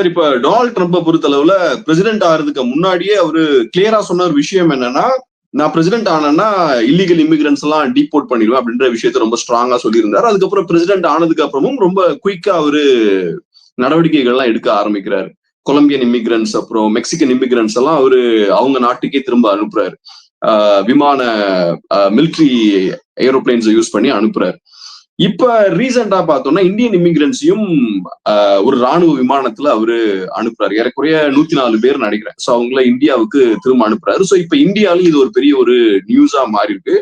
Sir இப்ப Donald ட்ரம்ப்பை பொறுத்தளவுல president ஆகிறதுக்கு முன்னாடியே அவரு கிளியரா சொன்ன ஒரு விஷயம் என்னன்னா நான் பிரசிடென்ட் ஆனேன்னா இல்லீகல் இமிகிரன்ஸ் எல்லாம் டீபோர்ட் பண்ணிடுவேன் அப்படின்ற விஷயத்த ரொம்ப ஸ்ட்ராங்கா சொல்லியிருந்தாரு. அதுக்கப்புறம் பிரசிடென்ட் ஆனதுக்கு அப்புறமும் ரொம்ப குயிக்கா அவரு நடவடிக்கைகள் எல்லாம் எடுக்க ஆரம்பிக்கிறாரு. கொலம்பியன் இமிகிரன்ஸ் அப்புறம் மெக்சிகன் இமிகிரன்ஸ் எல்லாம் அவரு அவங்க நாட்டுக்கே திரும்ப அனுப்புறாரு. ஆஹ் விமான மிலிட்ரி ஏரோப்ளைன்ஸை யூஸ் பண்ணி அனுப்புறாரு. இப்ப ரீசெண்டா பார்த்தோம்னா இந்தியன் இமிகிரன்ஸையும் ஒரு ராணுவ விமானத்துல அவரு அனுப்புறாரு. ஏறக்குறைய நூத்தி நாலு பேர் நடிக்கிறேன். சோ அவங்கள இந்தியாவுக்கு திரும்ப அனுப்புறாரு. சோ இப்ப இந்தியாலையும் இது ஒரு பெரிய ஒரு நியூஸா மாறி இருக்கு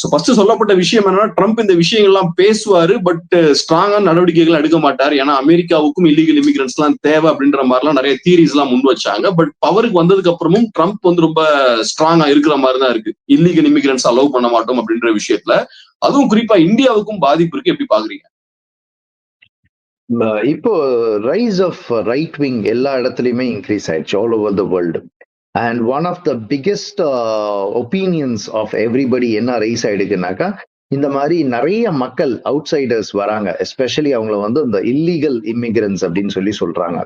ஸோ ஃபர்ஸ்ட் சொல்லப்பட்ட விஷயம் என்னன்னா ட்ரம்ப் இந்த விஷயங்கள்லாம் பேசுவாரு பட் ஸ்ட்ராங்கான நடவடிக்கைகள் எடுக்க மாட்டார். ஏன்னா அமெரிக்காவுக்கும் இல்லீகல் இமிகிரன்ஸ் எல்லாம் தேவை அப்படின்ற மாதிரிலாம் நிறைய தீரிஸ் எல்லாம் முன் வச்சாங்க. பட் பவருக்கு வந்ததுக்கு அப்புறமும் ட்ரம்ப் வந்து ரொம்ப ஸ்ட்ராங்கா இருக்கிற மாதிரி தான் இருக்கு. இல்லீகல் இமிகிரன்ஸ் அலோவ் பண்ண மாட்டோம் அப்படின்ற விஷயத்துல. அதுவும் குறிப்பா இந்தியாவுக்கும் பாதிப்பு இருக்கு. எப்படி பாக்குறீங்க? இப்போ ரைஸ் ஆஃப் ரைட் விங் எல்லா இடத்துலயுமே இன்க்ரீஸ் ஆயிடுச்சு all over the world and one of the biggest opinions of everybody என்ன ரைஸ் ஆயிடுக்குனாக்கா இந்த மாதிரி நிறைய மக்கள் அவுட் சைடர்ஸ் வராங்க. எஸ்பெஷலி அவங்கள வந்து இந்த இல்லீகல் இம்மிகிரன்ஸ் அப்படின்னு சொல்லி சொல்றாங்க.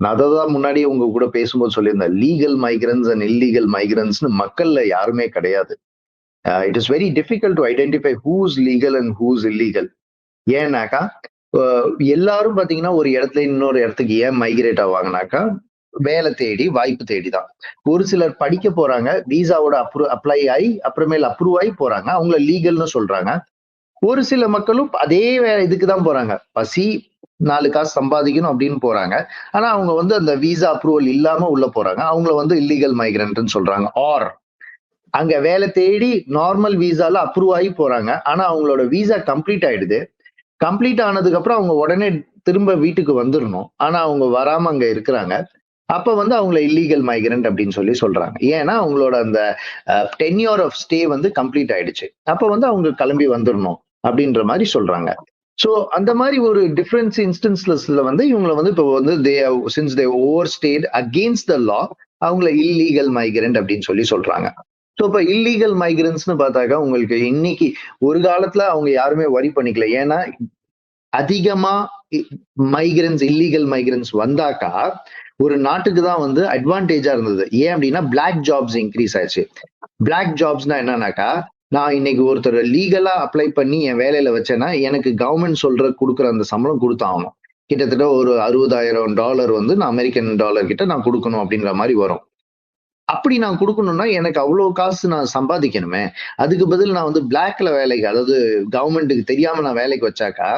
நான் அதை தான் முன்னாடி உங்க கூட பேசும்போது சொல்லியிருந்தேன். லீகல் மைக்ரன்ஸ் அண்ட் இல்லீகல் மைக்ரன்ஸ்னு மக்கள்ல யாருமே கிடையாது. It is very difficult to identify who's legal and who's illegal ஏன்னாக்கா எல்லாரும் பார்த்தீங்கன்னா ஒரு இடத்துல இன்னொரு இடத்துக்கு ஏன் மைக்ரேட் ஆவாங்கனாக்கா வேலை தேடி வாய்ப்பு தேடி தான் ஒரு சிலர் படிக்க போறாங்க விசாவோட அப்ரூ அப்ளை ஆகி அப்புறமேல் அப்ரூவ் ஆகி போறாங்க அவங்கள லீகல்னு சொல்றாங்க. ஒரு சில மக்களும் அதே இதுக்கு தான் போறாங்க. பசி நாலு காசு சம்பாதிக்கணும் அப்படின்னு போறாங்க. ஆனா அவங்க வந்து அந்த விசா அப்ரூவல் இல்லாம உள்ள போறாங்க. அவங்கள வந்து இல்லீகல் மைக்ரண்ட்னு சொல்றாங்க. ஆர் அங்க வேலை தேடி நார்மல் விசால அப்ரூவ் ஆகி போறாங்க. ஆனா அவங்களோட விசா கம்ப்ளீட் ஆயிடுது. கம்ப்ளீட் ஆனதுக்கு அப்புறம் அவங்க உடனே திரும்ப வீட்டுக்கு வந்துடணும் ஆனா அவங்க வராம அங்க இருக்கிறாங்க. அப்ப வந்து அவங்கள இல்லீகல் மைக்ரண்ட் அப்படின்னு சொல்லி சொல்றாங்க. ஏன்னா அவங்களோட அந்த டென்யூர் ஆஃப் ஸ்டே வந்து கம்ப்ளீட் ஆயிடுச்சு. அப்ப வந்து அவங்க கிளம்பி வந்துடணும் அப்படின்ற மாதிரி சொல்றாங்க. ஸோ அந்த மாதிரி ஒரு டிஃப்ரென்ஸ் இன்ஸ்டன்ஸ்ல வந்து இவங்களை வந்து இப்போ வந்து they since they overstayed against the law அவங்கள இல்லீகல் மைக்ரண்ட் அப்படின்னு சொல்லி சொல்றாங்க. ஸோ இப்போ இல்லீகல் மைக்ரன்ஸ்னு பார்த்தாக்கா உங்களுக்கு இன்னைக்கு ஒரு காலத்துல அவங்க யாருமே வரி பண்ணிக்கல. ஏன்னா அதிகமா மைக்ரன்ஸ் இல்லீகல் மைக்ரன்ஸ் வந்தாக்கா ஒரு நாட்டுக்கு தான் வந்து அட்வான்டேஜா இருந்தது. ஏன் அப்படின்னா பிளாக் ஜாப்ஸ் இன்க்ரீஸ் ஆச்சு பிளாக் ஜாப்ஸ்னா என்னன்னாக்கா நான் இன்னைக்கு ஒருத்தர் லீகலா அப்ளை பண்ணி என் வேலையில வச்சேன்னா எனக்கு கவர்மெண்ட் சொல்ற கொடுக்குற அந்த சம்பளம் கொடுத்தாகணும். கிட்டத்தட்ட ஒரு அறுபதாயிரம் டாலர் வந்து நான் அமெரிக்கன் டாலர் கிட்ட நான் கொடுக்கணும் அப்படிங்கிற மாதிரி வரும். அப்படி நான் கொடுக்கணும்னா எனக்கு அவ்வளோ காசு நான் சம்பாதிக்கணுமே. அதுக்கு பதில் நான் வந்து பிளாக்ல வேலைக்கு அதாவது கவர்மெண்ட்டுக்கு தெரியாம நான் வேலைக்கு வச்சாக்கா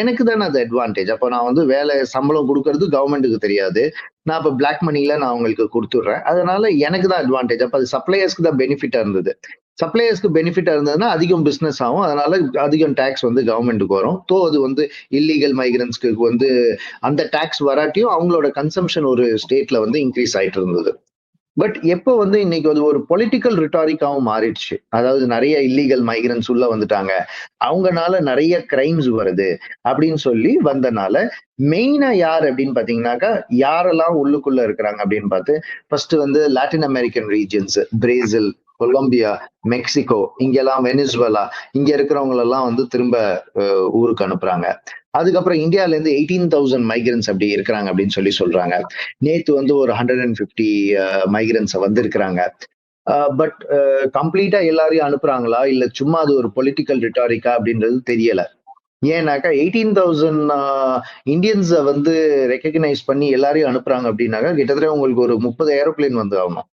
எனக்கு தானே அது அட்வான்டேஜ் அப்போ நான் வந்து வேலை சம்பளம் கொடுக்கறது கவர்மெண்ட்டுக்கு தெரியாது. நான் இப்போ பிளாக் மணில நான் அவங்களுக்கு கொடுத்துட்றேன். அதனால எனக்கு தான் அட்வான்டேஜ் அப்போ அது சப்ளையர்ஸ்க்கு தான் பெனிஃபிட்டாக இருந்தது. சப்ளையர்ஸ்க்கு பெனிஃபிட்டாக இருந்ததுன்னா அதிகம் பிஸ்னஸ் ஆகும். அதனால அதிகம் டேக்ஸ் வந்து கவர்மெண்ட்டுக்கு வரும். தோ அது வந்து இல்லீகல் மைக்ரன்ஸ்க்கு வந்து அந்த டேக்ஸ் வராட்டியும் அவங்களோட கன்சம்ஷன் ஒரு ஸ்டேட்ல வந்து இன்க்ரீஸ் ஆயிட்டு இருந்தது. பட் எப்போ வந்து இன்னைக்கு அது ஒரு பொலிட்டிக்கல் ரிட்டாரிக்காவும் மாறிடுச்சு. அதாவது நிறைய இல்லீகல் மைக்ரன்ஸ் உள்ள வந்துட்டாங்க. அவங்கனால நிறைய கிரைம்ஸ் வருது. அப்படின்னு சொல்லி வந்தனால மெயினா யார் அப்படின்னு பாத்தீங்கன்னாக்கா யாரெல்லாம் உள்ளுக்குள்ள இருக்கிறாங்க அப்படின்னு பார்த்து ஃபர்ஸ்ட் வந்து Latin American regions Brazil Colombia Mexico இங்கெல்லாம் வெனிசுவலா இங்க இருக்கிறவங்களெல்லாம் வந்து திரும்ப ஊருக்கு அனுப்புறாங்க. அதுக்கப்புறம் இந்தியால இருந்து எயிட்டீன் தௌசண்ட் மைக்ரன்ஸ் அப்படி இருக்கிறாங்க அப்படின்னு சொல்லி சொல்றாங்க. நேத்து வந்து ஒரு ஹண்ட்ரட் அண்ட் ஃபிஃப்டி மைக்ரன்ஸ் வந்திருக்கிறாங்க. பட் கம்ப்ளீட்டா எல்லாரையும் அனுப்புறாங்களா? இல்ல சும்மா அது ஒரு பொலிட்டிக்கல் ரிட்டாரிக்கா அப்படின்றது தெரியல. ஏன்னாக்கா எயிட்டீன் தௌசண்ட் இந்தியன்ஸை வந்து ரெக்கக்னைஸ் பண்ணி எல்லாரையும் அனுப்புறாங்க அப்படின்னாக்கா கிட்டத்தட்ட உங்களுக்கு ஒரு முப்பது ஏரோப்ளேன் வந்து ஆகணும்.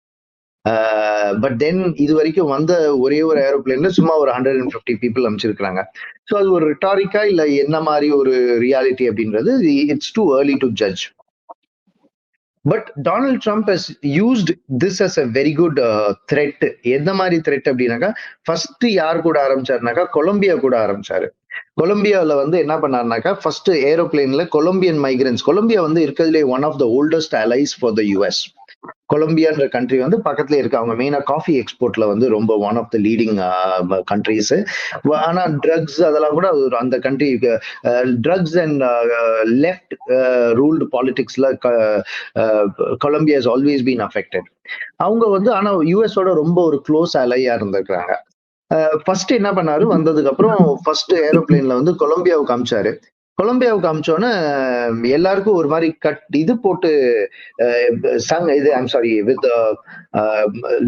பட் தென் இது வரைக்கும் வந்த ஒரே ஒரு ஏரோப்ளேன்ல சும்மா ஒரு ஹண்ட்ரட் அண்ட் ஃபிஃப்டி பீப்புள் அமைச்சிருக்கிறாங்க ஸோ அது ஒரு ரிட்டாரிக்கா இல்ல என்ன மாதிரி ஒரு ரியாலிட்டி அப்படின்றது it's too early to judge but Donald Trump has used this as a very good threat எந்த மாதிரி த்ரெட் அப்படின்னாக்கா ஃபர்ஸ்ட் யார் கூட ஆரம்பிச்சாருனாக்கா கொலம்பியா கூட ஆரம்பிச்சாரு. கொலம்பியாவில் வந்து என்ன பண்ணாருனாக்கா ஃபர்ஸ்ட் ஏரோப்ளேன்ல கொலம்பியன் மைக்ரன்ஸ் கொலம்பியா வந்து இருக்கிறதுலே one of the oldest allies for the US கொலம்பியான்ற country வந்து பக்கத்துல இருக்கு. அவங்க மெயினா காஃபி எக்ஸ்போர்ட்ல வந்து ரொம்ப one of the leading countries ஆனா ட்ரக்ஸ் அதெல்லாம் கூட அந்த country drugs and left ruled பாலிடிக்ஸ்ல Colombia is always been affected அவங்க வந்து ஆனா யூஎஸோட ரொம்ப ஒரு க்ளோஸ் அலையா இருந்திருக்கிறாங்க. ஃபர்ஸ்ட் என்ன பண்ணாரு? வந்ததுக்கு அப்புறம் ஃபர்ஸ்ட் ஏரோப்ளேன்ல வந்து கொலம்பியாவுக்கு அமிச்சாரு. கொலம்பியாவுக்கு அமிச்சோன்னே எல்லாருக்கும் ஒரு மாதிரி கட் இது போட்டு சங் இது ஐம் சாரி வித்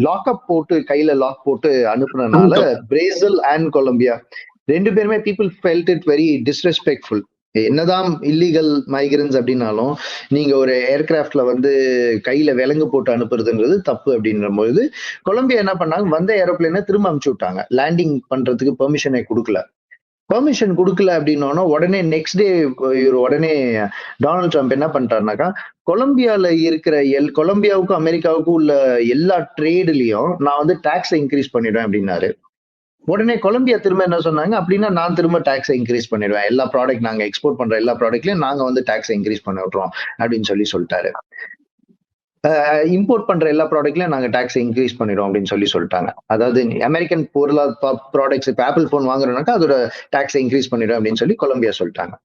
லாக்அப் போட்டு கையில லாக் போட்டு அனுப்புனனால பிரேசில் அண்ட் கொலம்பியா ரெண்டு பேருமே people felt it very disrespectful என்னதான் இல்லீகல் மைக்ரன்ஸ் அப்படின்னாலும் நீங்க ஒரு ஏர்கிராஃப்ட்ல வந்து கையில விலங்கு போட்டு அனுப்புறதுன்றது தப்பு அப்படின்ற போது கொலம்பியா என்ன பண்ணாங்க? வந்த ஏரோப்ளேனை திரும்ப அனுப்பிச்சு விட்டாங்க. லேண்டிங் பண்றதுக்கு பெர்மிஷனை கொடுக்கல. பெர்மிஷன் கொடுக்கல அப்படின்னா உடனே நெக்ஸ்ட் டே இவர் உடனே டொனால்ட் ட்ரம்ப் என்ன பண்ணிட்டாருனாக்கா கொலம்பியால இருக்கிற எல் கொலம்பியாவுக்கும் அமெரிக்காவுக்கும் உள்ள எல்லா ட்ரேடுலயும் நான் வந்து டாக்ஸை இன்க்ரீஸ் பண்ணிடுவேன் அப்படின்னாரு. உடனே கொலம்பியா திரும்ப என்ன சொன்னாங்க அப்படின்னா நான் திரும்ப டாக்ஸை இன்க்ரீஸ் பண்ணிடுவேன். எல்லா ப்ராடக்ட் நாங்க எக்ஸ்போர்ட் பண்ற எல்லா ப்ராடக்ட்லயும் நாங்க வந்து டாக்ஸை இன்க்ரீஸ் பண்ணி விட்றோம் அப்படின்னு சொல்லி சொல்லிட்டாரு. இம்போர்ட் பண்ற எல்லா ப்ராடக்ட்லயும் நாங்க டாக்ஸ் இன்க்ரீஸ் பண்ணிடுவோம் அப்படின்னு சொல்லி சொல்லிட்டாங்க. அதாவது அமெரிக்கன் பொருளா ப்ராடக்ட்ஸ் இப்போ ஆப்பிள் ஃபோன் வாங்குறோம்னாக்கா அதோட டாக்ஸ் இன்க்ரீஸ் பண்ணிடும் அப்படின்னு சொல்லி கொலம்பியா சொல்லிட்டாங்க.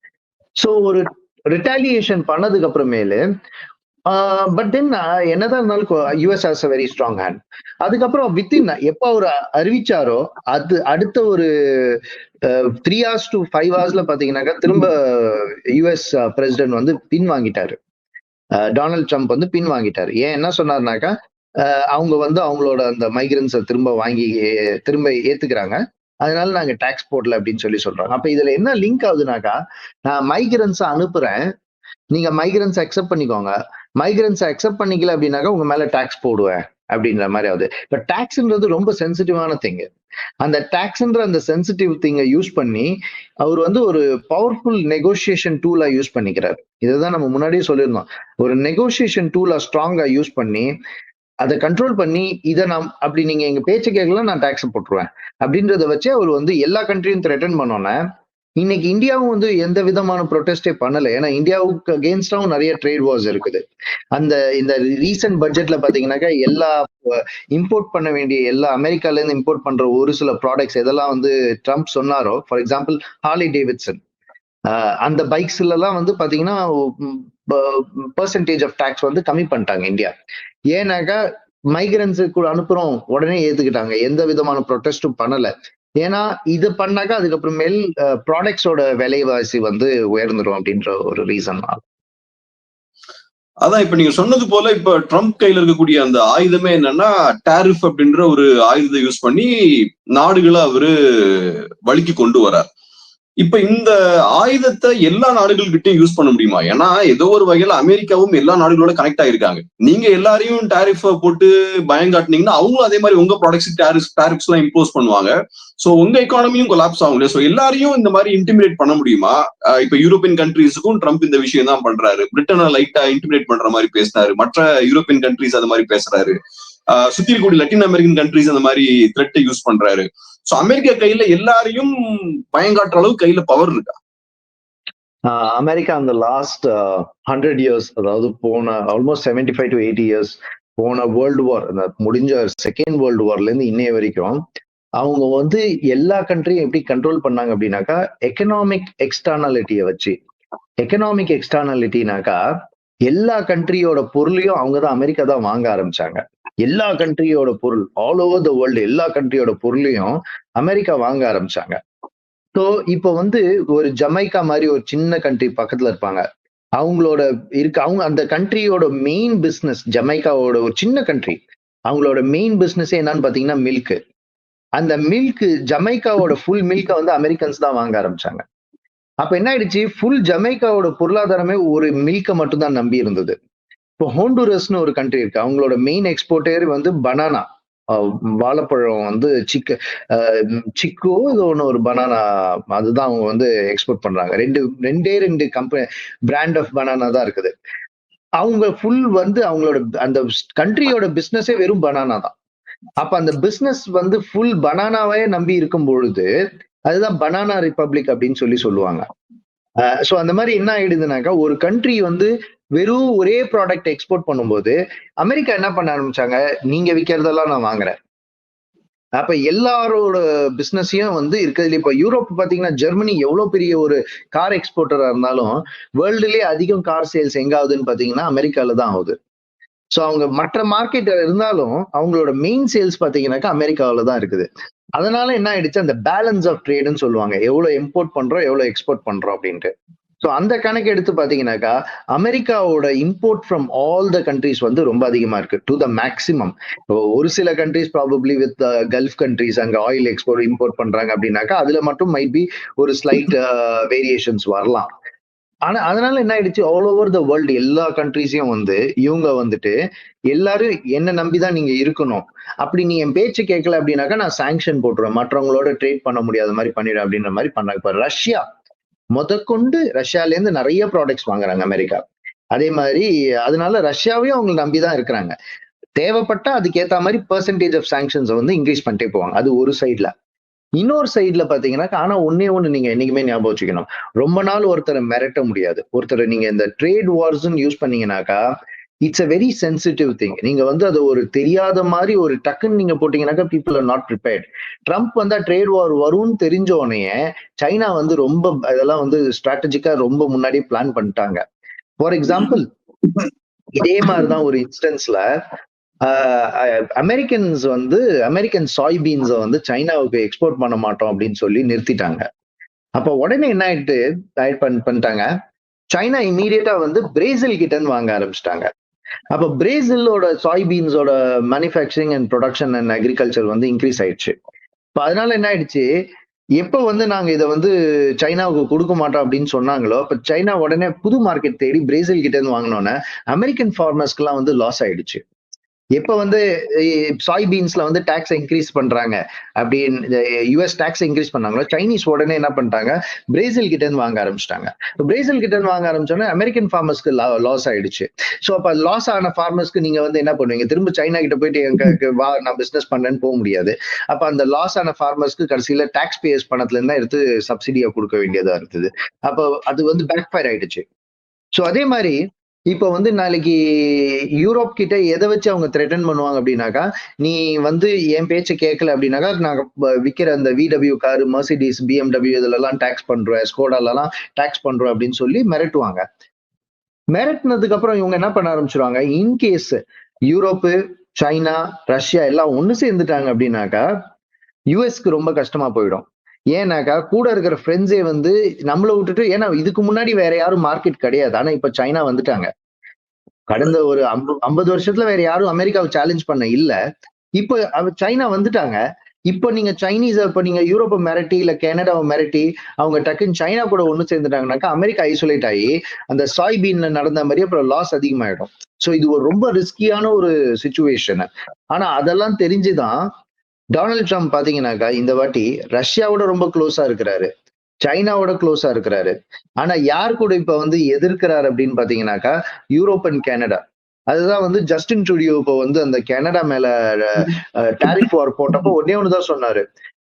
ஸோ ஒரு ரிட்டாலியேஷன் பண்ணதுக்கு அப்புறமேலு பட் தென் என்னதான் இருந்தாலும் US has a very strong hand அதுக்கப்புறம் வித்தின் எப்போ அவர் அறிவிச்சாரோ அது அடுத்த ஒரு த்ரீ ஹவர்ஸ் டு ஃபைவ் ஹவர்ஸ்ல பாத்தீங்கன்னாக்கா திரும்ப யுஎஸ் பிரசிடென்ட் வந்து பின் வாங்கிட்டாரு டொனால்ட் ட்ரம்ப் வந்து பின் வாங்கிட்டார். ஏன் என்ன சொன்னார்னாக்கா அவங்க வந்து அவங்களோட அந்த மைக்ரன்ஸை திரும்ப வாங்கி திரும்ப ஏத்துக்கிறாங்க. அதனால நாங்க டாக்ஸ் போடல அப்படின்னு சொல்லி சொல்றாங்க அப்ப இதுல என்ன லிங்க் ஆகுதுனாக்கா நான் மைக்ரன்ஸை அனுப்புறேன். நீங்க மைக்ரன்ஸ் அக்செப்ட் பண்ணிக்கோங்க. மைக்ரன்ஸ் அக்செப்ட் பண்ணிக்கல அப்படின்னாக்கா உங்க மேல டாக்ஸ் போடுவேன். அப்படின்ற மாதிரி ஆகுது. இப்போ டாக்ஸ்ன்றது ரொம்ப சென்சிட்டிவான திங்கு அந்த டாக்ஸ்ன்ற அந்த சென்சிட்டிவ் திங்கை யூஸ் பண்ணி அவர் வந்து ஒரு பவர்ஃபுல் நெகோசியேஷன் டூலா யூஸ் பண்ணிக்கிறார். இதுதான் நம்ம முன்னாடியே சொல்லியிருந்தோம். ஒரு நெகோசியேஷன் டூலா ஸ்ட்ராங்கா யூஸ் பண்ணி அதை கண்ட்ரோல் பண்ணி இதை நாம் அப்படி நீங்க எங்க பேச்சு கேட்கல நான் டாக்ஸ் போட்டுருவேன். அப்படின்றத வச்சு அவர் வந்து எல்லா கண்ட்ரியும் த்ரெட்டன் பண்ணோன்னே இன்னைக்கு இந்தியாவும் வந்து எந்த விதமான ப்ரொட்டஸ்டே பண்ணல. ஏன்னா இந்தியாவுக்கு அகேன்ஸ்டாவும் நிறைய ட்ரேட் வார்ஸ் இருக்குது. அந்த இந்த ரீசன்ட் பட்ஜெட்ல பாத்தீங்கன்னாக்கா எல்லா இம்போர்ட் பண்ண வேண்டிய எல்லா அமெரிக்கால இருந்து இம்போர்ட் பண்ற ஒரு சில ப்ராடக்ட்ஸ் எதெல்லாம் வந்து ட்ரம்ப் சொன்னாரோ ஃபார் எக்ஸாம்பிள் ஹாலி டேவிட்சன் அந்த பைக்ஸ்ல எல்லாம் வந்து பாத்தீங்கன்னா பர்சன்டேஜ் ஆஃப் டாக்ஸ் வந்து கம்மி பண்ணிட்டாங்க இந்தியா. ஏன்னாக்கா மைக்ரன்ஸுக்கு அனுப்புறோம் உடனே ஏத்துக்கிட்டாங்க. எந்த விதமான ப்ரொட்டஸ்டும் பண்ணல. ஏன்னா இது பண்ணாக்கா அதுக்கப்புறமேல் ப்ராடக்ட்ஸோட விலைவாசி வந்து உயர்ந்துடும் அப்படின்ற ஒரு ரீசன் அதான் இப்ப நீங்க சொன்னது போல இப்ப ட்ரம்ப் கையில இருக்கக்கூடிய அந்த ஆயுதமே என்னன்னா டாரிஃப் அப்படின்ற ஒரு ஆயுதத்தை யூஸ் பண்ணி நாடுகளை அவரு வழிக்கு கொண்டு வரார். இப்ப இந்த ஆயுதத்தை எல்லா நாடுகள்கிட்டயும் யூஸ் பண்ண முடியுமா? ஏன்னா ஏதோ ஒரு வகையில அமெரிக்காவும் எல்லா நாடுகளோட கனெக்ட் ஆயிருக்காங்க. நீங்க எல்லாரையும் டாரிஃப் போட்டு பயம் காட்டினீங்கன்னா அவங்களும் அதே மாதிரி உங்க ப்ராடக்ட்ஸ் டேரிஃப் டேரிஃப்ஸ் எல்லாம் இம்போஸ் பண்ணுவாங்க. சோ உங்க எக்கானமியும் கொலாப்ஸ் ஆகும் இல்லையா? ஸோ எல்லாரையும் இந்த மாதிரி இன்டிமிடேட் பண்ண முடியுமா? இப்போ இப்ப யூரோப்பியன் கண்ட்ரீஸுக்கும் ட்ரம்ப் இந்த விஷயம் தான் பண்றாரு. பிரிட்டனை லைட்டா இன்டிமிடேட் பண்ற மாதிரி பேசினாரு மற்ற யூரோப்பியன் கண்ட்ரீஸ் அந்த மாதிரி பேசுறாரு. சுத்தி இருக்கக்கூடிய லட்டின் அமெரிக்கன் கண்ட்ரீஸ் அந்த மாதிரி த்ரெட்டை யூஸ் பண்றாரு. சோ அமெரிக்கா கையில எல்லாரையும் பயங்காட்டுற அளவு கையில பவர் இருக்கா? அமெரிக்கா அந்த லாஸ்ட் ஹண்ட்ரட் இயர்ஸ் அதாவது போன almost seventy five to eighty years போன வேர்ல்டு வார் அந்த முடிஞ்ச செகண்ட் வேர்ல்டு வார்ல இருந்து இன்னைய வரைக்கும் அவங்க வந்து எல்லா கண்ட்ரியும் எப்படி கண்ட்ரோல் பண்ணாங்க அப்படின்னாக்கா எக்கனாமிக் எக்ஸ்டர்னாலிட்டியை வச்சு. எக்கனாமிக் எக்ஸ்டர்னாலிட்டினாக்கா எல்லா கண்ட்ரியோட பொருளையும் அவங்க தான் அமெரிக்கா தான் வாங்க ஆரம்பிச்சாங்க. எல்லா கண்ட்ரியோட பொருள் ஆல் ஓவர் த வேர்ல்டு எல்லா கண்ட்ரியோட பொருளையும் அமெரிக்கா வாங்க ஆரம்பிச்சாங்க. ஸோ இப்போ வந்து ஒரு ஜமைக்கா மாதிரி ஒரு சின்ன கண்ட்ரி பக்கத்துல இருப்பாங்க. அவங்களோட இருக்கு அவங்க அந்த கண்ட்ரியோட மெயின் பிஸ்னஸ் ஜமைக்காவோட ஒரு சின்ன கண்ட்ரி அவங்களோட மெயின் பிஸ்னஸே என்னன்னு பாத்தீங்கன்னா மில்க் அந்த மில்க் ஜமைக்காவோட ஃபுல் மில்கை வந்து அமெரிக்கன்ஸ் தான் வாங்க ஆரம்பிச்சாங்க. அப்ப என்ன ஆயிடுச்சு? ஃபுல் ஜமைக்காவோட பொருளாதாரமே ஒரு மில்கை மட்டும்தான் நம்பி இருந்தது. இப்போ ஹோண்டுரஸ்னு ஒரு கண்ட்ரி இருக்கு. அவங்களோட மெயின் எக்ஸ்போர்ட்டே வந்து பனானா வாழைப்பழம் வந்து சிக்க சிக்கோ இது ஒன்று ஒரு பனானா அதுதான் அவங்க வந்து எக்ஸ்போர்ட் பண்றாங்க. ரெண்டு ரெண்டே ரெண்டு கம்பெனி பிராண்ட் ஆஃப் பனானா தான் இருக்குது. அவங்க ஃபுல் வந்து அவங்களோட அந்த கண்ட்ரியோட பிஸ்னஸே வெறும் பனானா தான். அப்ப அந்த பிசினஸ் வந்து ஃபுல் பனானாவே நம்பி இருக்கும் பொழுது அதுதான் பனானா ரிப்பப்ளிக் அப்படின்னு சொல்லி சொல்லுவாங்க. ஸோ அந்த மாதிரி என்ன ஆயிடுதுனாக்கா ஒரு கண்ட்ரி வந்து வெறும் ஒரே ப்ராடக்ட் எக்ஸ்போர்ட் பண்ணும்போது அமெரிக்கா என்ன பண்ண ஆரம்பிச்சாங்க? நீங்க விற்கிறதெல்லாம் நான் வாங்குறேன். அப்ப எல்லாரோட பிசினஸையும் வந்து இருக்கிறதுல இப்ப யூரோப் பாத்தீங்கன்னா ஜெர்மனி எவ்வளவு பெரிய ஒரு கார் எக்ஸ்போர்ட்டரா இருந்தாலும் வேர்ல்டுலயே அதிகம் கார் சேல்ஸ் எங்க ஆகுதுன்னு பாத்தீங்கன்னா அமெரிக்கால தான் ஆகுது. ஸோ அவங்க மற்ற மார்க்கெட் இருந்தாலும் அவங்களோட மெயின் சேல்ஸ் பாத்தீங்கன்னாக்கா அமெரிக்காவில தான் இருக்குது. அதனால என்ன ஆயிடுச்சு? அந்த பேலன்ஸ் ஆஃப் ட்ரேடுன்னு சொல்லுவாங்க. எவ்வளவு இம்போர்ட் பண்றோம் எவ்வளவு எக்ஸ்போர்ட் பண்றோம் அப்படின்ட்டு. ஸோ அந்த கணக்கு எடுத்து பாத்தீங்கன்னாக்கா அமெரிக்காவோட import from all the countries வந்து ரொம்ப அதிகமா இருக்கு. டு த மேக்சிமம் ஒரு சில countries probably with gulf countries அங்க ஆயில் எக்ஸ்போர்ட் இம்போர்ட் பண்றாங்க அப்படின்னாக்கா அதுல மட்டும் மைட் பி ஒரு ஸ்லைட் வேரியேஷன்ஸ் வரலாம். ஆனா அதனால என்ன ஆயிடுச்சு? ஆல் ஓவர் த வேர்ல்டு எல்லா கண்ட்ரீஸையும் வந்து இவங்க வந்துட்டு எல்லாரும் என்ன நம்பிதான் நீங்க இருக்கணும். அப்படி நீ என் பேச்சு கேட்கல அப்படின்னாக்கா நான் சாங்ஷன் போட்டுருவேன். மற்றவங்களோட ட்ரேட் பண்ண முடியாத மாதிரி பண்ணிடுவேன் அப்படின்ற மாதிரி பண்ணாங்க. இப்ப ரஷ்யா முதற்கொண்டு ரஷ்யால இருந்து நிறைய ப்ராடக்ட்ஸ் வாங்குறாங்க அமெரிக்கா. அதே மாதிரி அதனால ரஷ்யாவையும் அவங்க நம்பிதான் இருக்கிறாங்க. தேவைப்பட்டா அதுக்கேற்ற மாதிரி பர்சன்டேஜ் ஆஃப் சாங்ஷன்ஸை வந்து இன்க்ரீஸ் பண்ணிட்டே போவாங்க. அது ஒரு சைட்ல இன்னொரு சைட்ல பாத்தீங்கன்னா ஆனா ஒன்னே ஒண்ணு நீங்க என்னைக்குமே ஞாபகம் வச்சுக்கணும். ரொம்ப நாள் ஒருத்தரை மிரட்ட முடியாது. ஒருத்தரை நீங்க இந்த ட்ரேட் வார்ஸ்ன்னு use பண்ணீங்கன்னாக்கா it's a very sensitive thing நீங்க வந்து அது ஒரு தெரியாத மாதிரி ஒரு டக்குன்னு நீங்க போட்டீங்கன்னாக்கா people are not prepared Trump வந்தா ட்ரேட் வார் வரும்னு தெரிஞ்ச உடனே சைனா வந்து ரொம்ப அதெல்லாம் வந்து ஸ்ட்ராட்டஜிக்கா ரொம்ப முன்னாடியே பிளான் பண்ணிட்டாங்க. ஃபார் எக்ஸாம்பிள் இதே மாதிரிதான் ஒரு இன்ஸ்டன்ஸ்ல அமெரிக்கன்ஸ் வந்து அமெரிக்கன் சாய்பீன்ஸை வந்து சைனாவுக்கு எக்ஸ்போர்ட் பண்ண மாட்டோம் அப்படின்னு சொல்லி நிறுத்திட்டாங்க. அப்போ உடனே என்ன ஆயிட்டு பண்ணிட்டாங்க. சைனா இம்மீடியட்டா வந்து பிரேசில் கிட்டன்னு வாங்க ஆரம்பிச்சிட்டாங்க. அப்போ பிரேசிலோட சாய்பீன்ஸோட manufacturing and production and agriculture வந்து இன்க்ரீஸ் ஆயிடுச்சு. இப்போ அதனால என்ன ஆயிடுச்சு? எப்போ வந்து நாங்கள் இதை வந்து சைனாவுக்கு கொடுக்க மாட்டோம் அப்படின்னு சொன்னாங்களோ இப்போ சைனா உடனே புது மார்க்கெட் தேடி பிரேசில் கிட்டேருந்து வாங்கினோன்னே அமெரிக்கன் ஃபார்மர்ஸ்க்குலாம் வந்து லாஸ் ஆயிடுச்சு. எப்ப வந்து சாய்பீன்ஸ்ல வந்து டாக்ஸ் இன்க்ரீஸ் பண்றாங்க? அப்படின்னு யூஎஸ் டாக்ஸ் இன்க்ரீஸ் பண்ணாங்களோ சைனீஸ் உடனே என்ன பண்ணிட்டாங்க? பிரேசில் கிட்ட இருந்து வாங்க ஆரம்பிச்சிட்டாங்க. பிரேசில் கிட்ட இருந்து வாங்க ஆரம்பிச்சோன்னா அமெரிக்கன் ஃபார்மர்ஸ்க்கு லாஸ் ஆயிடுச்சு. ஸோ அப்ப லாஸ் ஆன ஃபார்மர்ஸ்க்கு நீங்க வந்து என்ன பண்ணுவீங்க? திரும்ப சைனா கிட்ட போயிட்டு எங்க வா நான் பிசினஸ் பண்ணேன்னு போக முடியாது. அப்ப அந்த லாஸ் ஆன ஃபார்மர்ஸ்க்கு கடைசியில டாக்ஸ் பேயர்ஸ் பணத்துல இருந்தா எடுத்து சப்சிடியா கொடுக்க வேண்டியதா இருந்தது. அப்போ அது வந்து பேக் ஃபயர் ஆயிடுச்சு. ஸோ அதே மாதிரி இப்போ வந்து நாளைக்கு யூரோப் கிட்ட எதை வச்சு அவங்க த்ரெட்டன் பண்ணுவாங்க அப்படின்னாக்கா நீ வந்து என் பேச்சை கேட்கல அப்படின்னாக்கா நாங்கள் விற்கிற அந்த விடபிள்யூ காரு மர்சிடிஸ் பிஎம்டபிள்யூ இதுலலாம் டேக்ஸ் பண்ணுறோம் ஸ்கோடாலலாம் டேக்ஸ் பண்ணுறோம் அப்படின்னு சொல்லி மிரட்டுவாங்க. மிரட்டினதுக்கு அப்புறம் இவங்க என்ன பண்ண ஆரம்பிச்சிருவாங்க? இன்கேஸ் யூரோப்பு சைனா ரஷ்யா எல்லாம் ஒன்று சேர்ந்துட்டாங்க அப்படின்னாக்கா யூஎஸ்க்கு ரொம்ப கஷ்டமா போயிடும். ஏன்னாக்கா கூட இருக்கிற ஃப்ரெண்ட்ஸே வந்து நம்மளை விட்டுட்டு ஏன்னா இதுக்கு முன்னாடி வேற யாரும் மார்க்கெட் கிடையாது. ஆனா இப்ப சைனா வந்துட்டாங்க. கடந்த ஒரு ஐம்பது வருஷத்துல வேற யாரும் அமெரிக்காவை சேலஞ்ச் பண்ண இல்ல. இப்ப சைனா வந்துட்டாங்க. இப்போ நீங்க சைனீஸ் இப்ப நீங்க யூரோப்பை மிரட்டி இல்ல கனடாவை மிரட்டி அவங்க டக்குன்னு சைனா கூட ஒண்ணு சேர்ந்துட்டாங்கனாக்கா அமெரிக்கா ஐசோலேட் ஆகி அந்த சாய்பீன்ல நடந்த மாதிரி அப்புறம் லாஸ் அதிகமாயிடும். ஸோ இது ஒரு ரொம்ப ரிஸ்கியான ஒரு சுச்சுவேஷன் ஆனா அதெல்லாம் தெரிஞ்சுதான் டொனால்ட் ட்ரம்ப் பாத்தீங்கன்னாக்கா இந்த வாட்டி ரஷ்யாவோட ரொம்ப க்ளோஸா இருக்கிறாரு. சைனாவோட க்ளோஸா இருக்கிறாரு. ஆனா யார் கூட இப்ப வந்து எதிர்க்கிறாரு அப்படின்னு பாத்தீங்கன்னாக்கா யூரோப் அண்ட் கனடா அதுதான் வந்து ஜஸ்டின் ஸ்டுடியோ இப்போ வந்து அந்த கனடா மேல டாரிஃப் வார் போட்டப்போ ஒன்னே ஒண்ணுதான் சொன்னாரு.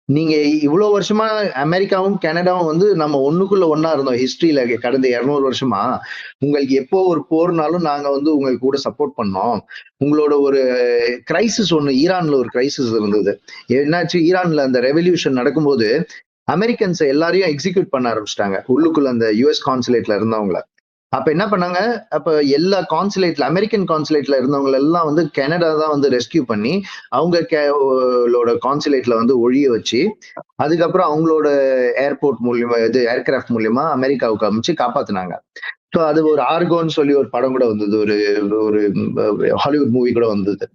நீங்க இவ்வளவு வருஷமா அமெரிக்காவும் கனடாவும் வந்து நம்ம ஒண்ணுக்குள்ள ஒன்னா இருந்தோம் ஹிஸ்டரியில கடந்த இருநூறு வருஷமா. உங்களுக்கு எப்போ ஒரு போர்னாலும் நாங்க வந்து உங்களுக்கு கூட சப்போர்ட் பண்ணோம். உங்களோட ஒரு கிரைசிஸ் ஒண்ணு ஈரான்ல ஒரு கிரைசிஸ் இருந்தது. என்னாச்சு? ஈரான்ல அந்த ரெவல்யூஷன் நடக்கும்போது அமெரிக்கன்ஸ் எல்லாரையும் எக்ஸிக்யூட் பண்ண ஆரம்பிச்சிட்டாங்க. உள்ளுக்குள்ள அந்த யூஎஸ் கான்சுலேட்ல இருந்தவங்கள. அப்ப என்ன பண்ணாங்க? அப்ப எல்லா கான்சுலேட்ல அமெரிக்கன் கான்சுலேட்ல இருந்தவங்க எல்லாம் வந்து கனடா தான் வந்து ரெஸ்கியூ பண்ணி அவங்க கான்சுலேட்ல வந்து ஒழிய வச்சு அதுக்கப்புறம் அவங்களோட ஏர்போர்ட் மூலியமா இது ஏர்கிராஃப்ட் மூலியமா அமெரிக்காவுக்கு அமைச்சு காப்பாத்தினாங்க. ஸோ அது ஒரு ஆர்கோன்னு சொல்லி ஒரு படம் கூட வந்தது. ஒரு ஒரு ஹாலிவுட் மூவி கூட வந்தது.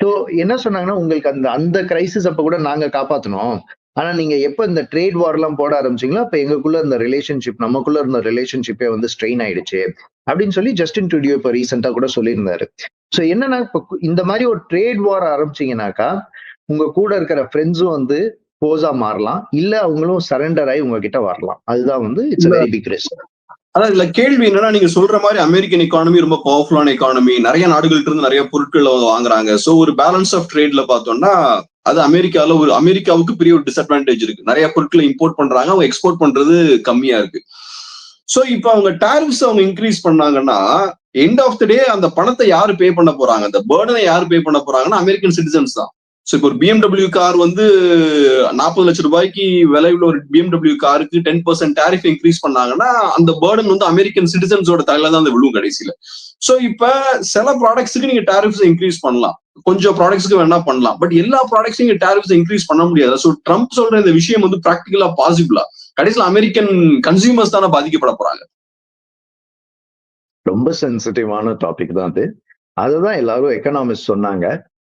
ஸோ என்ன சொன்னாங்கன்னா உங்களுக்கு அந்த அந்த கிரைசிஸ் அப்ப கூட நாங்க காப்பாத்தணும். ஆனா நீங்க எப்ப இந்த ட்ரேட் வார் எல்லாம் போட ஆரம்பிச்சீங்களோ அப்ப எங்களுக்குள்ள இந்த ரிலேஷன்ஷிப் நமக்குள்ள இருந்த ரிலேஷன்ஷிப்பே வந்து ஸ்ட்ரெயின் ஆயிடுச்சு. அப்படின்னு சொல்லி ஜஸ்டின் டுடியோ இப்ப ரீசெண்டா கூட சொல்லியிருந்தாரு. ஸோ என்னன்னா இப்ப இந்த மாதிரி ஒரு ட்ரேட் வார் ஆரம்பிச்சீங்கன்னாக்கா உங்க கூட இருக்கிற ஃப்ரெண்ட்ஸும் வந்து போஸா மாறலாம். இல்ல அவங்களும் சரண்டர் ஆகி உங்ககிட்ட வரலாம். அதுதான் வந்து இட்ஸ் வெரி பிக் ரிஸ்க் அதான் இதுல கேள்வி என்னன்னா நீங்க சொல்ற மாதிரி அமெரிக்கன் எக்கானமி ரொம்ப பவர்ஃபுல்லான எக்கானமி நிறைய நாடுகள்ட்ட இருந்து நிறைய பொருட்கள் வாங்குறாங்க. சோ ஒரு பேலன்ஸ் ஆஃப் ட்ரேட்ல பார்த்தோம்னா அது அமெரிக்கால ஒரு அமெரிக்காவுக்கு பெரிய ஒரு டிஸ்அட்வான்டேஜ் இருக்கு. நிறைய பொருட்களை இம்போர்ட் பண்றாங்க அவங்க எக்ஸ்போர்ட் பண்றது கம்மியா இருக்கு. சோ இப்போ அவங்க டாரிஃப்ஸ் அவங்க இன்க்ரீஸ் பண்ணாங்கன்னா எண்ட் ஆஃப் த டே அந்த பணத்தை யாரு பே பண்ண போறாங்க? அந்த பேர்டனை யாரு பே பண்ண போறாங்கன்னா அமெரிக்கன் சிட்டிசன்ஸ் தான். ஸோ இப்போ ஒரு பிஎம்டபிள்யூ கார் வந்து நாற்பது லட்சம் ரூபாய்க்கு விலையுள்ள ஒரு பிஎம்டபிள்யூ காருக்கு டென் பர்சன்ட் டேரிஃப் இன்க்ரீஸ் பண்ணாங்கன்னா அந்த பேர்டன் வந்து அமெரிக்கன் சிட்டிசன்ஸோட தலையில தான் அந்த விழுவும் கடைசியில. ஸோ இப்ப சில ப்ராடக்ட்ஸுக்கு நீங்க டேரிஃப்ஸ் இன்க்ரீஸ் பண்ணலாம். கொஞ்சம் ப்ராடக்ட்ஸ்க்கு வேணா பண்ணலாம். பட் எல்லா ப்ராடக்ட்ஸும் நீங்க டேரிஃப்ஸ் இன்க்ரீஸ் பண்ண முடியாது. ஸோ ட்ரம்ப் சொல்ற இந்த விஷயம் வந்து ப்ராக்டிகலா பாசிபிளா கடைசியில் அமெரிக்கன் கன்சியூமர்ஸ் தானே பாதிக்கப்பட போறாங்க. ரொம்ப சென்சிட்டிவான டாபிக் தான் அது. அதுதான் எல்லாரும் எக்கனாமிஸ்ட் சொன்னாங்க.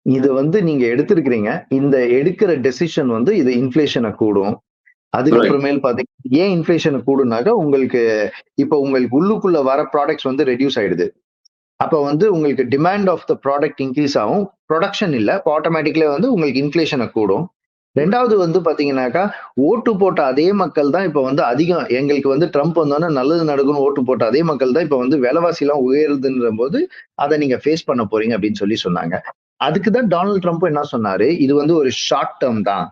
இது வந்து நீங்க எடுத்திருக்கிறீங்க. இந்த எடுக்கிற டெசிஷன் வந்து இது இன்ஃபிளேஷனை கூடும். அதுக்கப்புறமேல் பாத்தீங்கன்னா ஏன் இன்ஃபிளேஷன் கூடுனாக்கா உங்களுக்கு இப்ப உங்களுக்கு உள்ளுக்குள்ள வர ப்ராடக்ட்ஸ் வந்து ரெடியூஸ் ஆயிடுது. அப்போ வந்து உங்களுக்கு demand of the product increase ஆகும். ப்ரொடக்ஷன் இல்லை இப்போ ஆட்டோமேட்டிக்கலே வந்து உங்களுக்கு இன்ஃப்ளேஷனை கூடும். ரெண்டாவது வந்து பாத்தீங்கன்னாக்கா ஓட்டு போட்ட அதே மக்கள் தான் இப்போ வந்து அதிகம். எங்களுக்கு வந்து ட்ரம்ப் வந்தோன்னா நல்லது நடக்கும்னு ஓட்டு போட்ட அதே மக்கள் தான் இப்போ வந்து விலைவாசி எல்லாம் உயருதுன்ற போது அதை நீங்க ஃபேஸ் பண்ண போறீங்க அப்படின்னு சொல்லி சொன்னாங்க. அதுக்கு தான் டொனால்ட் ட்ரம்ப் என்ன சொன்னாரு? இது வந்து ஒரு ஷார்ட் டேர்ம் தான்.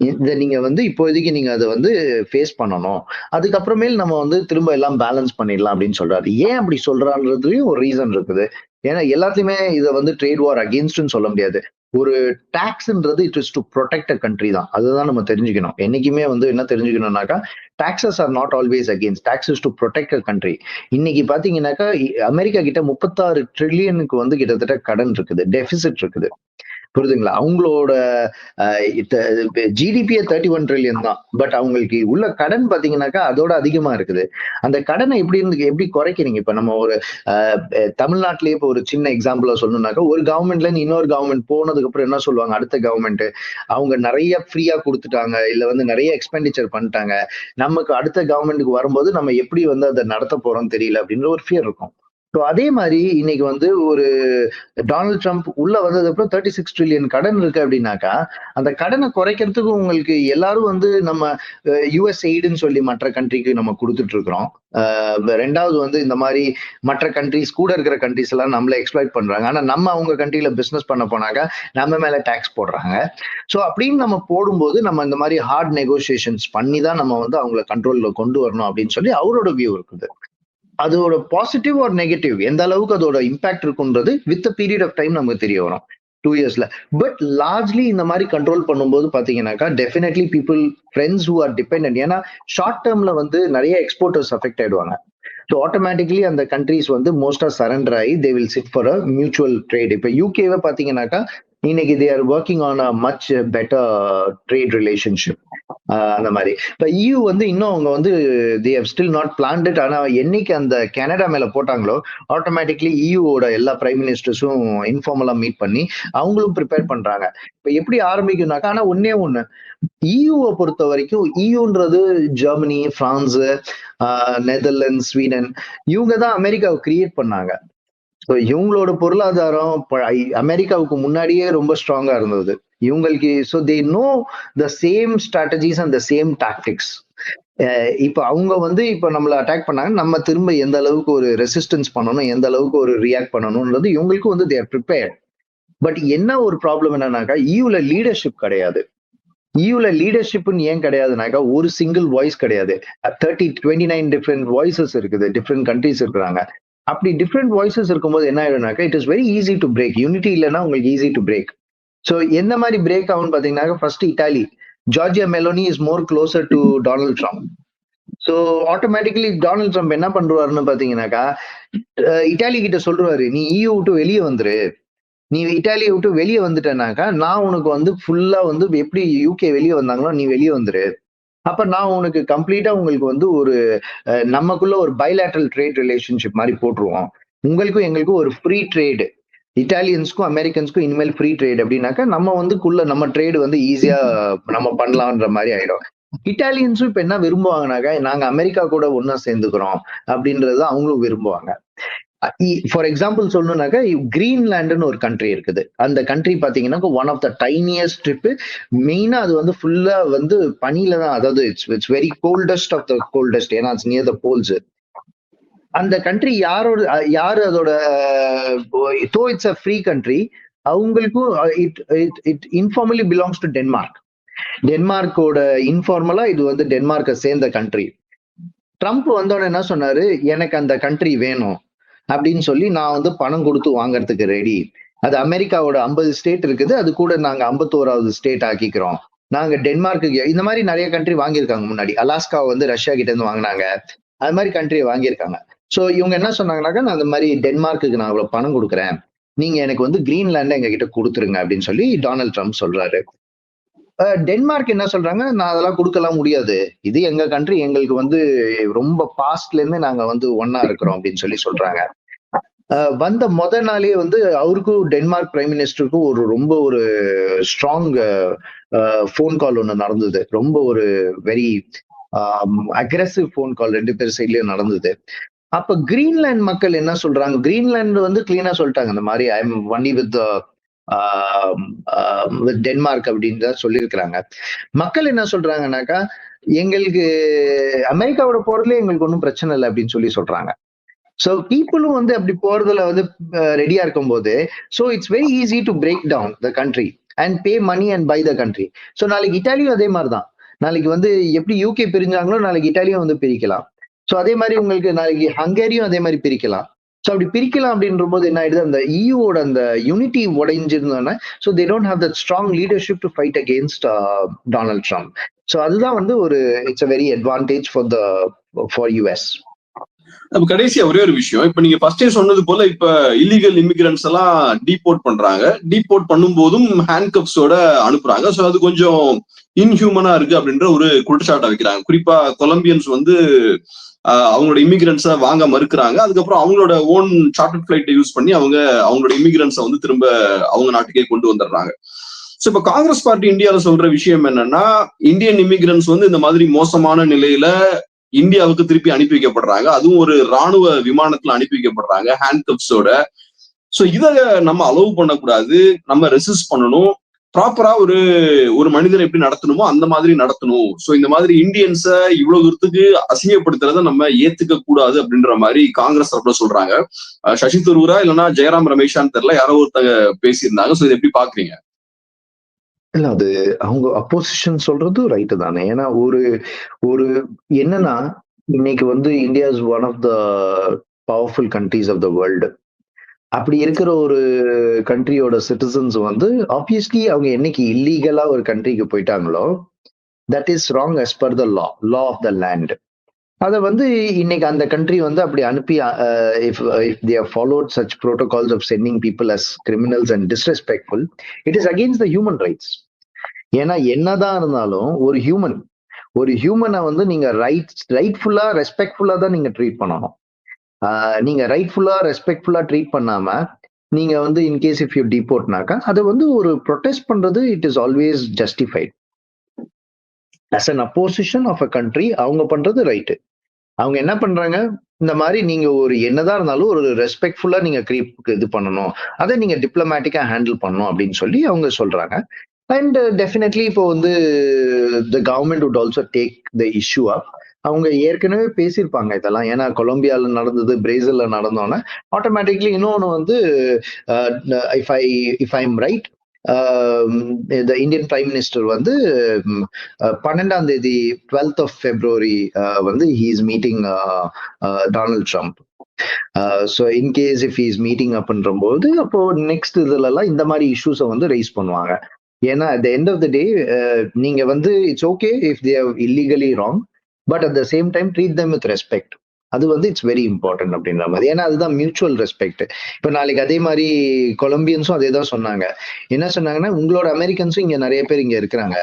இதை நீங்க வந்து இப்போதைக்கு நீங்க அதை வந்து ஃபேஸ் பண்ணணும். அதுக்கப்புறமேல் நம்ம வந்து திரும்ப எல்லாம் பேலன்ஸ் பண்ணிடலாம் அப்படின்னு சொல்றாரு. ஏன் அப்படி சொல்றான்றதுலயும் ஒரு ரீசன் இருக்குது. ஏன்னா எல்லாத்தையுமே இதை வந்து ட்ரேட் வார் அகேன்ஸ்ட்னு சொல்ல முடியாது. ஒரு டாக்ஸ்ன்றது it is to protect a country தான். அதுதான் நம்ம தெரிஞ்சுக்கணும். என்னைக்குமே வந்து என்ன தெரிஞ்சுக்கணும்னாக்கா taxes are not always against taxes to protect a country இன்னைக்கு பாத்தீங்கன்னாக்கா அமெரிக்கா கிட்ட முப்பத்தாறு ட்ரில்லியனுக்கு வந்து கிட்டத்தட்ட கடன் இருக்குது. டெபிசிட் இருக்குது. புரியுதுங்களா அவங்களோட ஜிடிபியே தேர்ட்டி ஒன் ட்ரில்லியன் தான். பட் அவங்களுக்கு உள்ள கடன் பார்த்தீங்கன்னாக்கா அதோட அதிகமா இருக்குது. அந்த கடனை எப்படி இருந்து எப்படி குறைக்கிறீங்க? இப்போ நம்ம ஒரு தமிழ்நாட்டிலேயே இப்போ ஒரு சின்ன எக்ஸாம்பிளா சொல்லணும்னாக்கா ஒரு கவர்மெண்ட்ல இருந்து இன்னொரு கவர்மெண்ட் போனதுக்கு அப்புறம் என்ன சொல்லுவாங்க? அடுத்த கவர்மெண்ட் அவங்க நிறைய ஃப்ரீயா கொடுத்துட்டாங்க. இல்லை வந்து நிறைய எக்ஸ்பெண்டிச்சர் பண்ணிட்டாங்க. நமக்கு அடுத்த கவர்மெண்ட்டுக்கு வரும்போது நம்ம எப்படி வந்து அதை நடத்த போறோம் தெரியல அப்படின்ற ஒரு ஃபியர் இருக்கும். ஸோ அதே மாதிரி இன்னைக்கு வந்து ஒரு டொனால்ட் ட்ரம்ப் உள்ள வந்தது அப்புறம் தேர்ட்டி சிக்ஸ் ட்ரில்லியன் கடன் இருக்கு அப்படின்னாக்கா அந்த கடனை குறைக்கிறதுக்கு உங்களுக்கு எல்லாரும் வந்து நம்ம யூஎஸ் எய்டுன்னு சொல்லி மற்ற கண்ட்ரிக்கு நம்ம கொடுத்துட்டு இருக்கிறோம். ரெண்டாவது வந்து இந்த மாதிரி மற்ற கண்ட்ரிஸ் கூட இருக்கிற கண்ட்ரிஸ் எல்லாம் நம்மள எக்ஸ்ப்ளாய்ட் பண்றாங்க. ஆனா நம்ம அவங்க கண்ட்ரியில பிசினஸ் பண்ண போனாக்கா நம்ம மேல டாக்ஸ் போடுறாங்க. ஸோ அப்படின்னு நம்ம போடும்போது நம்ம இந்த மாதிரி ஹார்ட் நெகோசியேஷன்ஸ் பண்ணி தான் நம்ம வந்து அவங்கள கண்ட்ரோல்ல கொண்டு வரணும் அப்படின்னு சொல்லி அவரோட வியூ இருக்குது. அதோட பாசிட்டிவ் ஆர் நெகட்டிவ் எந்த அளவுக்கு அதோட இம்பாக்ட் இருக்குன்றது வித் பீரியட் ஆஃப் டைம் நமக்கு தெரிய வரும். டூ இயர்ஸ்ல பட் லார்ஜ்லி இந்த மாதிரி கண்ட்ரோல் பண்ணும்போது பாத்தீங்கன்னாக்கா definitely people friends who are depend ஏன்னா ஷார்ட் டேர்ம்ல வந்து நிறைய எக்ஸ்போர்ட்டர்ஸ் அஃபெக்ட் ஆயிடுவாங்க. ஸோ ஆட்டோமேட்டிக்லி அந்த கண்ட்ரிஸ் வந்து மோஸ்டா சரண்டர் ஆகி they will sit for a mutual trade இப்போ யூகேவை பாத்தீங்கன்னாக்கா இன்னைக்கு they are working on a much better trade relationship அந்த மாதிரி. இப்போ இயூ வந்து இன்னும் அவங்க வந்து they have still not planted ஆனால் என்னைக்கு அந்த கனடா மேலே போட்டாங்களோ ஆட்டோமேட்டிக்லி இயூவோட எல்லா பிரைம் மினிஸ்டர்ஸும் இன்ஃபார்மலாக மீட் பண்ணி அவங்களும் ப்ரிப்பேர் பண்ணுறாங்க இப்போ எப்படி ஆரம்பிக்கும்னாக்கா ஆனால் ஒன்னே ஒன்று இயூவை பொறுத்த வரைக்கும் இயூன்றது ஜெர்மனி ஃப்ரான்ஸு நெதர்லாந்து ஸ்வீடன் இவங்க தான் அமெரிக்காவை கிரியேட் பண்ணாங்க. ஸோ இவங்களோட பொருளாதாரம் அமெரிக்காவுக்கு முன்னாடியே ரொம்ப ஸ்ட்ராங்கா இருந்தது. இவங்களுக்கு so they know the same strategies and the same tactics இப்போ அவங்க வந்து இப்போ நம்மளை அட்டாக் பண்ணாங்க. நம்ம திரும்ப எந்த அளவுக்கு ஒரு ரெசிஸ்டன்ஸ் பண்ணணும் எந்த அளவுக்கு ஒரு ரியாக்ட் பண்ணணும்ன்றது இவங்களுக்கும் வந்து தேர் ப்ரிப்பேர்ட் பட் என்ன ஒரு ப்ராப்ளம் என்னன்னாக்கா ஈயூல லீடர்ஷிப் கிடையாது. ஈயூல லீடர்ஷிப்னு ஏன் கிடையாதுனாக்கா ஒரு சிங்கிள் வாய்ஸ் கிடையாது. Thirty twenty nine different voices இருக்குது டிஃப்ரெண்ட் கண்ட்ரிஸ் இருக்கிறாங்க. அப்படி டிஃப்ரெண்ட் வாய்ஸஸ் இருக்கும்போது என்ன ஆயிடும்னாக்கா it is very easy to break unity இல்லைன்னா உங்களுக்கு ஈஸி டு பிரேக் ஸோ எந்த மாதிரி பிரேக் ஆகும்னு பார்த்தீங்கன்னாக்கா first Italy Georgia Meloni is more closer to Donald Trump so automatically Donald Trump என்ன பண்ணுவாருன்னு பார்த்தீங்கன்னாக்கா இட்டாலி கிட்ட சொல்றாரு நீ இயூ விட்டு வெளியே வந்துரு. நீ இட்டாலியை விட்டு வெளியே வந்துட்டேனாக்கா நான் உனக்கு வந்து ஃபுல்லா வந்து எப்படி யூகே வெளியே வந்தாங்களோ நீ வெளியே வந்துரு. அப்ப நான் உனக்கு கம்ப்ளீட்டா உங்களுக்கு வந்து ஒரு நமக்குள்ள ஒரு பைலாட்ரல் ட்ரேட் ரிலேஷன்ஷிப் மாதிரி போட்டுருவோம். உங்களுக்கும் எங்களுக்கும் ஒரு ஃப்ரீ ட்ரேடு இட்டாலியன்ஸ்க்கும் அமெரிக்கன்ஸ்க்கும் இனிமேல் ஃப்ரீ ட்ரேட் அப்படின்னாக்கா நம்ம வந்து குள்ள நம்ம ட்ரேடு வந்து ஈஸியா நம்ம பண்ணலாம்ன்ற மாதிரி ஆயிடும். இட்டாலியன்ஸும் இப்ப என்ன விரும்புவாங்கனாக்கா நாங்க அமெரிக்கா கூட ஒன்னா சேர்ந்துக்கிறோம் அப்படின்றது அவங்களும் விரும்புவாங்க. ஃபார் எக்ஸாம்பிள் சொல்லணும்னாக்கா கிரீன்லாண்டுன்னு ஒரு கண்ட்ரி இருக்குது. அந்த கண்ட்ரி பார்த்தீங்கன்னா ஒன் ஆஃப் த டைனியஸ்ட் ட்ரிப்பு மெயினாக அது வந்து ஃபுல்லாக வந்து பனியில தான் அதாவது it's it's very coldest of the coldest ஏன்னா இட்ஸ் நியர் த போல்ஸ் அந்த கண்ட்ரி யாரோட யார் அதோட though it's a free country அவங்களுக்கும் it it it informally belongs to Denmark டென்மார்க்கோட இன்ஃபார்மலா இது வந்து டென்மார்க்கை சேர்ந்த கண்ட்ரி ட்ரம்ப் வந்தோடனே என்ன சொன்னாரு? எனக்கு அந்த கண்ட்ரி வேணும். அப்படின்னு சொல்லி நான் வந்து பணம் கொடுத்து வாங்கறதுக்கு ரெடி அது அமெரிக்காவோட ஐம்பது ஸ்டேட் இருக்குது. அது கூட நாங்க ஐம்பத்தோராவது ஸ்டேட் ஆக்கிக்கிறோம். நாங்க டென்மார்க்கு இந்த மாதிரி நிறைய கண்ட்ரி வாங்கியிருக்காங்க முன்னாடி. அலாஸ்கா வந்து ரஷ்யா கிட்ட இருந்து வாங்கினாங்க. அது மாதிரி கண்ட்ரியை வாங்கியிருக்காங்க. ஸோ இவங்க என்ன சொன்னாங்கன்னாக்கா நான் அந்த மாதிரி டென்மார்க்குக்கு நான் அவ்வளோ பணம் கொடுக்குறேன். நீங்க எனக்கு வந்து கிரீன்லாண்டை எங்ககிட்ட கொடுத்துருங்க அப்படின்னு சொல்லி டொனால்ட் ட்ரம்ப் சொல்றாரு. டென்மார்க் என்ன சொல்றாங்க? நான் அதெல்லாம் கொடுக்கலாம் முடியாது. இது எங்க கண்ட்ரி எங்களுக்கு வந்து ரொம்ப பாஸ்ட்ல இருந்து நாங்க வந்து ஒன்னா இருக்கிறோம் அப்படின்னு சொல்லி சொல்றாங்க. வந்த மொத நாளே வந்து அவருக்கும் டென்மார்க் பிரைம் மினிஸ்டருக்கும் ஒரு ரொம்ப ஒரு ஸ்ட்ராங் ஃபோன் கால் ஒன்று நடந்தது. ரொம்ப ஒரு வெரி அக்ரெசிவ் ஃபோன் கால் ரெண்டு பேர் சைட்லயும் நடந்தது. அப்ப கிரீன்லாந்து மக்கள் என்ன சொல்றாங்க? கிரீன்லாந்து வந்து கிளீனா சொல்லிட்டாங்க. இந்த மாதிரி I am only with with Denmark அப்படின்னு தான் சொல்லியிருக்கிறாங்க. மக்கள் என்ன சொல்றாங்கன்னாக்கா எங்களுக்கு அமெரிக்காவோட போறதுல எங்களுக்கு ஒன்றும் பிரச்சனை இல்லை அப்படின்னு சொல்லி சொல்றாங்க. ஸோ பீப்புளும் வந்து அப்படி போறதுல வந்து ரெடியா இருக்கும்போது so it's very easy to break down the country and pay money and buy the country so நாளைக்கு இட்டாலியும் அதே மாதிரி தான் நாளைக்கு வந்து எப்படி யூகே பிரிஞ்சாங்களோ நாளைக்கு இட்டாலியும் வந்து பிரிக்கலாம். ஸோ அதே மாதிரி உங்களுக்கு நாளைக்கு ஹங்கேரியும் அதே மாதிரி பிரிக்கலாம். ஸோ அப்படி பிரிக்கலாம் அப்படின்ற போது என்ன ஆயிடுது? அந்த இயூவோட அந்த unity உடைஞ்சிருந்தோன்னா so they don't have that strong leadership to fight against Donald Trump so அதுதான் வந்து ஒரு it's a very advantage for the for US நம்ம கடைசியா ஒரே ஒரு விஷயம். இப்ப நீங்க ஃபர்ஸ்டே சொன்னது போல இப்ப இல்லீகல் இமிகிரன்ஸ் எல்லாம் டீபோர்ட் பண்றாங்க. டீபோர்ட் பண்ணும் போதும் ஹேண்ட் கப்ஸோட அனுப்புறாங்க. சோ அது கொஞ்சம் இன்ஹியூமனா இருக்கு அப்படின்ற ஒரு குற்றச்சாட்டை வைக்கிறாங்க. குறிப்பா கொலம்பியன்ஸ் வந்து அவங்களோட இமிகிரன்ஸை வாங்க மறுக்கிறாங்க. அதுக்கப்புறம் அவங்களோட ஓன் சார்ட்டர் பிளைட்டை யூஸ் பண்ணி அவங்க அவங்களோட இமிகிரன்ஸை வந்து திரும்ப அவங்க நாட்டுக்கே கொண்டு வந்துடுறாங்க. ஸோ இப்ப காங்கிரஸ் பார்ட்டி இந்தியாவில் சொல்ற விஷயம் என்னன்னா இந்தியன் இமிகிரன்ஸ் வந்து இந்த மாதிரி மோசமான நிலையில இந்தியாவுக்கு திருப்பி அனுப்பி வைக்கப்படுறாங்க. அதுவும் ஒரு ராணுவ விமானத்துல அனுப்பி வைக்கப்படுறாங்க ஹேண்ட் கப்ஸோட சோ இத நம்ம அலோவ் பண்ணக்கூடாது. நம்ம ரெசிஸ்ட் பண்ணணும். ப்ராப்பரா ஒரு ஒரு மனிதனை எப்படி நடத்தணுமோ அந்த மாதிரி நடத்தணும். சோ இந்த மாதிரி இந்தியன்ஸ இவ்வளவு தூரத்துக்கு அசிங்கப்படுத்துறத நம்ம ஏத்துக்க கூடாது அப்படின்ற மாதிரி காங்கிரஸ் தரப்புல சொல்றாங்க. சசி தரூரா இல்லைன்னா ஜெயராம் ரமேஷான்னு தெரியல யாரோ ஒருத்தங்க பேசியிருந்தாங்க. சோ இதை எப்படி பாக்குறீங்க? இல்ல அது அவங்க அப்போசிஷன் சொல்றது ரைட்டு தானே. ஏன்னா ஒரு ஒரு என்னன்னா இன்னைக்கு வந்து India is one of the powerful countries of the world அப்படி இருக்கிற ஒரு கண்ட்ரியோட சிட்டிசன்ஸ் வந்து ஆப்வியஸ்லி அவங்க என்னைக்கு இல்லீகலா ஒரு கண்ட்ரிக்கு போயிட்டாங்களோ that is wrong as per the law law of the land அதை வந்து இன்னைக்கு அந்த கண்ட்ரி வந்து அப்படி அனுப்பி if if they followed such protocols of sending people as criminals and disrespectful it is against the human rights ஏன்னா என்னதான் இருந்தாலும் ஒரு ஹியூமன் ஒரு ஹியூமனை வந்து நீங்க ரைட் ரைட்ஃபுல்லா ரெஸ்பெக்ட்ஃபுல்லா தான் நீங்க ட்ரீட் பண்ணணும். நீங்க ரைட்ஃபுல்லா ரெஸ்பெக்ட்ஃபுல்லா ட்ரீட் பண்ணாம நீங்க வந்து இன்கேஸ் இஃப் யூ டிபோர்ட்னாக்கா அதை வந்து ஒரு ப்ரொடெஸ்ட் பண்றது it is always justified as an opposition of a country அவங்க பண்றது ரைட்டு அவங்க என்ன பண்றாங்க? இந்த மாதிரி நீங்க ஒரு என்னதான் இருந்தாலும் ஒரு ரெஸ்பெக்ட்ஃபுல்லா நீங்க கிரீப் இது பண்ணணும். அதை நீங்க டிப்ளமேட்டிக்கா ஹேண்டில் பண்ணணும் அப்படின்னு சொல்லி அவங்க சொல்றாங்க. அண்ட் டெஃபினெட்லி இப்போ வந்து the government would also take the issue up அவங்க ஏற்கனவே பேசியிருப்பாங்க இதெல்லாம். ஏன்னா கொலம்பியால நடந்தது பிரேசில்ல நடந்தோன்னே ஆட்டோமேட்டிக்லி இன்னொன்று வந்து if I if I am right இந்த இந்தியன் பிரைம் மினிஸ்டர் வந்து பன்னெண்டாம் தேதி டுவெல்த் ஆஃப் பிப்ரவரி வந்து he is meeting Donald Trump so in case if is meeting அப்படின்ற போது அப்போ நெக்ஸ்ட் இதுலலாம் இந்த மாதிரி இஷ்யூஸை வந்து ரைஸ் பண்ணுவாங்க. ஏன்னா at the end of the day நீங்க வந்து it's okay if they've illegally wrong but at the same time treat them with respect அது வந்து இட்ஸ் வெரி இம்பார்ட்டன்ட் அப்படின்ற மாதிரி. ஏன்னா அதுதான் மியூச்சுவல் ரெஸ்பெக்ட் இப்போ நாளைக்கு அதே மாதிரி கொலம்பியன்ஸும் அதே தான் சொன்னாங்க. என்ன சொன்னாங்கன்னா உங்களோட அமெரிக்கன்ஸும் இங்கே நிறைய பேர் இங்கே இருக்கிறாங்க.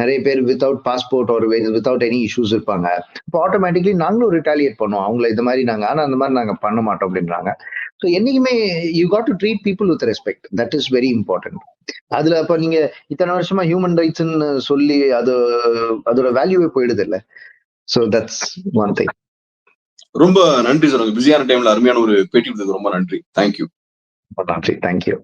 நிறைய பேர் வித்தவுட் பாஸ்போர்ட் ஒரு வித்தவுட் எனி இஷ்யூஸ் இருப்பாங்க. இப்போ ஆட்டோமேட்டிக்லி நாங்களும் ரிட்டாலியேட் பண்ணுவோம். அவங்கள இந்த மாதிரி நாங்கள் ஆனால் அந்த மாதிரி நாங்கள் பண்ண மாட்டோம் அப்படின்றாங்க. ஸோ என்னைக்குமே you got to treat people with respect that is very important அதுல அப்ப நீங்க இத்தனை வருஷமா ஹியூமன் ரைட்ஸ்ன்னு சொல்லி அது அதோட வேல்யூவே போயிடுது இல்லை? ஸோ தட்ஸ் ஒன் திங் ரொம்ப நன்றி சார் பிஸியான டைம்ல அருமையான ஒரு பேட்டி கொடுத்ததுக்கு ரொம்ப நன்றி. தேங்க்யூ நன்றி. தேங்க்யூ